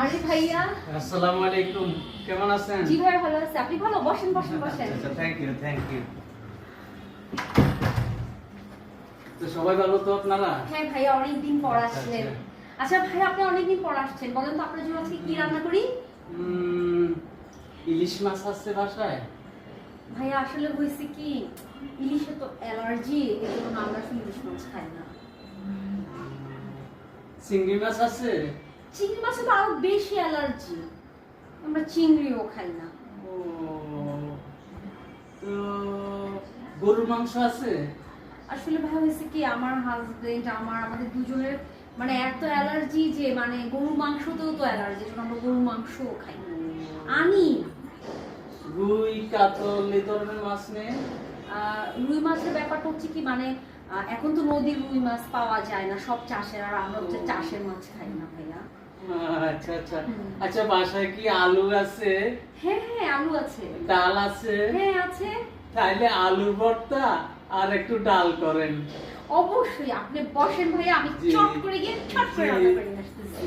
আরে ভাইয়া। আসসালামু আলাইকুম। কেমন আছেন? জি ভাই ভালো আছে। আপনি ভালো? বসেন বসেন বসেন। আচ্ছা থ্যাংক ইউ থ্যাংক ইউ তো সবাই ভালো তো আপনারা? হ্যাঁ ভাইয়া অনেকদিন পর আচ্ছা, আসলেন। আচ্ছা। আচ্ছা ভাই আপনি অনেকদিন পর আসছেন। বলেন তো আপনার জন্য আজকে কি রান্না করি? ইলিশ মাছ আছে বাসায়? ভাইয়া আসলে হয়েছে কি ইলিশে তো অ্যালার্জি জন্য আমরা ইলিশ মাছ খাই না। চিংড়ি মাছ আছে? চিংড়ি মাছে তো আরও বেশি অ্যালার্জি। আমরা চিংড়িও খাই না। ও তো গরুর মাংস আছে? আসলে ভাই হয়েছে কি আমার হাজবেন্ড আমার আমাদের দুজনের মানে এত অ্যালার্জি যে মানে গরু মাংসতেও তো অ্যালার্জি আমরা গরু মাংসও খাই না। আনি রুই কাতল এই ধরনের মাছ নেই? রুই মাছের ব্যাপারটা হচ্ছে কি মানে এখন তো নদীর রুই মাছ পাওয়া যায় না সব চাষের আর আমরা হচ্ছে চাষের মাছ খাই না ভাইয়া। আচ্ছা আচ্ছা। আচ্ছা বাসায় কি আলু আছে? হ্যাঁ হ্যাঁ আলু আছে। ডাল আছে? হ্যাঁ আছে। তাইলে আলু ভর্তা আর একটু ডাল করেন। অবশ্যই আপনি বসেন ভাইয়া আমি। চট করে গিয়ে চট করে রান্না করে আসতেছি।